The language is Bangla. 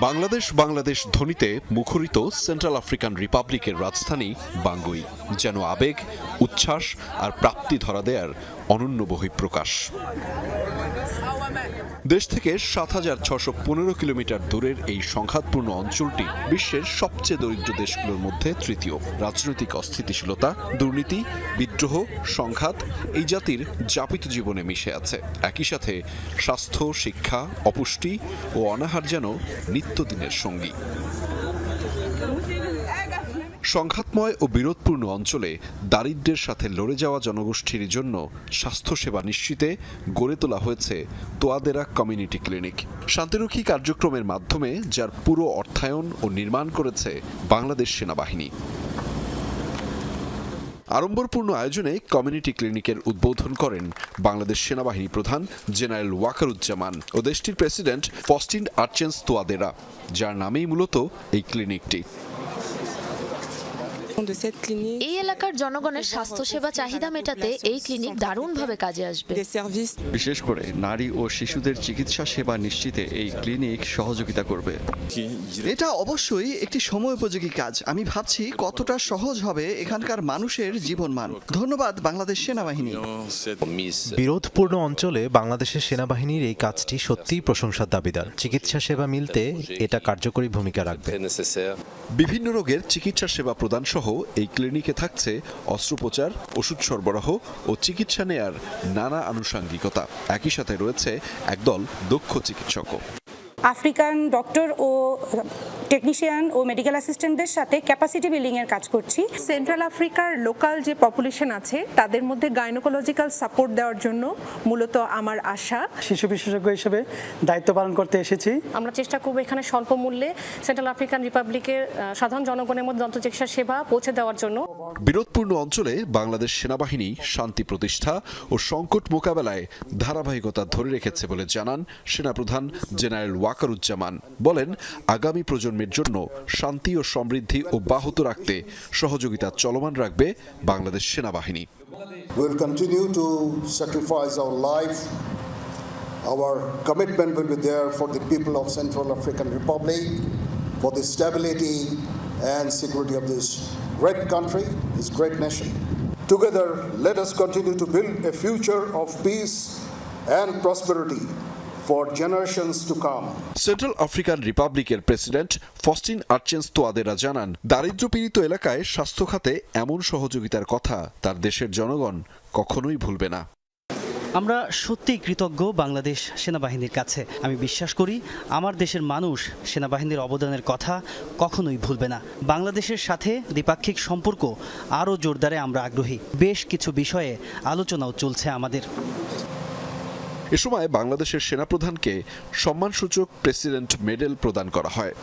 বাংলাদেশ বাংলাদেশ ধ্বনিতে মুখরিত সেন্ট্রাল আফ্রিকান রিপাবলিকের রাজধানী বাঙ্গুই, যেন আবেগ, উচ্ছ্বাস আর প্রাপ্তি ধরা দেয়ার অনন্য বহিঃপ্রকাশ। দেশ থেকে সাত হাজার ছশো পনেরো কিলোমিটার দূরের এই সংঘাতপূর্ণ অঞ্চলটি বিশ্বের সবচেয়ে দরিদ্র দেশগুলোর মধ্যে তৃতীয়। রাজনৈতিক অস্থিতিশীলতা, দুর্নীতি, বিদ্রোহ, সংঘাত এই জাতির যাপিত জীবনে মিশে আছে। একই সাথে স্বাস্থ্য, শিক্ষা, অপুষ্টি ও অনাহার যেন নিত্যদিনের সঙ্গী। সংঘাতময় ও বিরোধপূর্ণ অঞ্চলে দারিদ্র্যের সাথে লড়ে যাওয়া জনগোষ্ঠীর জন্য স্বাস্থ্যসেবা নিশ্চিতে গড়ে তোলা হয়েছে তোয়াদেরা কমিউনিটি ক্লিনিক। শান্তিরক্ষী কার্যক্রমের মাধ্যমে, যার পুরো অর্থায়ন ও নির্মাণ করেছে বাংলাদেশ সেনাবাহিনী। আড়ম্বরপূর্ণ আয়োজনে কমিউনিটি ক্লিনিকের উদ্বোধন করেন বাংলাদেশ সেনাবাহিনী প্রধান জেনারেল ওয়াকারুজ্জামান ও দেশটির প্রেসিডেন্ট ফস্টিন আর্চেন্স তোয়াদেরা, যার নামেই মূলত এই ক্লিনিকটি। এই এলাকার জনগণের স্বাস্থ্যসেবা চাহিদা মেটাতে এই ক্লিনিক দারুণভাবে কাজে আসবে। বিশেষ করে নারী ও শিশুদের চিকিৎসা সেবা নিশ্চিতে এই ক্লিনিক সহযোগিতা করবে। এটা অবশ্যই একটি সময়োপযোগী কাজ। আমি ভাবছি কতটা সহজ হবে এখানকার মানুষের জীবনমান। ধন্যবাদ বাংলাদেশ সেনাবাহিনী। বিরোধপূর্ণ অঞ্চলে বাংলাদেশের সেনাবাহিনীর এই কাজটি সত্যিই প্রশংসার দাবিদার। চিকিৎসা সেবা মিলতে এটা কার্যকরী ভূমিকা রাখবে। বিভিন্ন রোগের চিকিৎসা সেবা প্রদান সহ এই ক্লিনিকে থাকছে অস্ত্রোপচার, ওষুধ সরবরাহ ও চিকিৎসা নেয়ার নানা আনুষাঙ্গিকতা। একই সাথে রয়েছে একদল দক্ষ চিকিৎসকও। আফ্রিকান ডক্টর ও টেকনিশিয়ান ও মেডিকেল অ্যাসিস্ট্যান্টদের সাথে ক্যাপাসিটি বিল্ডিংয়ের কাজ করছি। সেন্ট্রাল আফ্রিকার লোকাল যে পপুলেশন আছে তাদের মধ্যে গাইনোকোলজিক্যাল সাপোর্ট দেওয়ার জন্য মূলত আমার আশা। শিশু বিশেষজ্ঞ হিসেবে দায়িত্ব পালন করতে এসেছি। আমরা চেষ্টা করব এখানে স্বল্প মূল্যে সেন্ট্রাল আফ্রিকান রিপাবলিকের সাধারণ জনগণের মধ্যে দন্ত চিকিৎসা সেবা পৌঁছে দেওয়ার জন্য। বিরোধপূর্ণ অঞ্চলে বাংলাদেশ সেনাবাহিনী শান্তি প্রতিষ্ঠা ও সংকট মোকাবেলায় ধারাবাহিকতা ধরে রেখেছে বলে জানান সেনাপ্রধান জেনারেল ওয়াকারুজ্জামান। বলেন আগামী প্রজন্মের জন্য শান্তি ও সমৃদ্ধি অব্যাহত রাখতে সহযোগিতা চলমান রাখবে বাংলাদেশ সেনাবাহিনী continue to sacrifice our commitment will be for the people of Central African Republic, for the stability and security of this great country, this great nation. Together, let us continue to build a future of peace and prosperity for generations to come. Central African রিপাবলিকের president Faustin Archange Touadera জানান দারিদ্র্যপীড়িত এলাকায় স্বাস্থ্য খাতে এমন সহযোগিতার কথা তার দেশের জনগণ কখনোই ভুলবে না। আমরা সত্যিই কৃতজ্ঞ বাংলাদেশ সেনাবাহিনীর কাছে। আমি বিশ্বাস করি আমার দেশের মানুষ সেনাবাহিনীর অবদানের কথা কখনোই ভুলবে না। বাংলাদেশের সাথে দ্বিপাক্ষিক সম্পর্ক আরও জোরদারে আমরা আগ্রহী। বেশ কিছু বিষয়ে আলোচনাও চলছে আমাদের। এ সময় বাংলাদেশের সেনাপ্রধানকে সম্মানসূচক প্রেসিডেন্ট মেডেল প্রদান করা হয়।